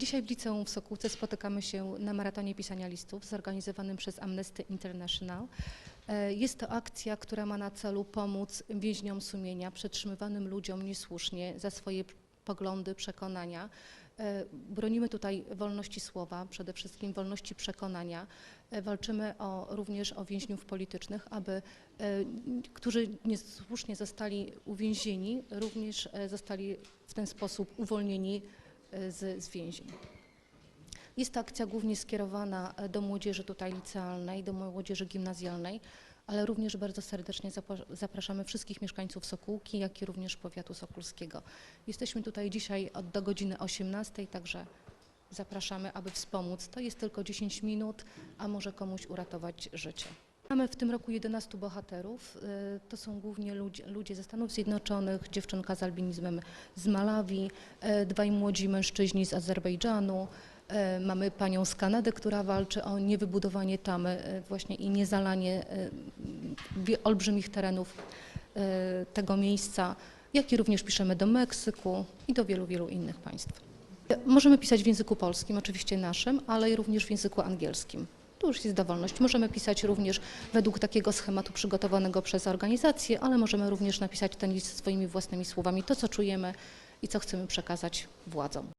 Dzisiaj w liceum w Sokółce spotykamy się na maratonie pisania listów zorganizowanym przez Amnesty International. E, Jest to akcja, która ma na celu pomóc więźniom sumienia, przetrzymywanym ludziom niesłusznie za swoje poglądy, przekonania. E, Bronimy tutaj wolności słowa, przede wszystkim wolności przekonania. E, Walczymy o, również o więźniów politycznych, aby, którzy niesłusznie zostali uwięzieni, również zostali w ten sposób uwolnieni z, z więzień. Jest to akcja głównie skierowana e, do młodzieży tutaj licealnej, do młodzieży gimnazjalnej, ale również bardzo serdecznie zapraszamy wszystkich mieszkańców Sokółki, jak i również powiatu sokólskiego. Jesteśmy tutaj dzisiaj od do godziny 18, także zapraszamy, aby wspomóc. To jest tylko 10 minut, a może komuś uratować życie. Mamy w tym roku 11 bohaterów. Y, To są głównie ludzie, ludzie ze Stanów Zjednoczonych, dziewczynka z albinizmem z Malawi, y, dwaj młodzi mężczyźni z Azerbejdżanu. y, Mamy panią z Kanady, która walczy o niewybudowanie tamy właśnie i niezalanie olbrzymich terenów tego miejsca, jak i również piszemy do Meksyku i do wielu, wielu innych państw. Możemy pisać w języku polskim, oczywiście naszym, ale również w języku angielskim. Tu już jest dowolność. Możemy pisać również według takiego schematu przygotowanego przez organizację, ale możemy również napisać ten list swoimi własnymi słowami, to co czujemy i co chcemy przekazać władzom.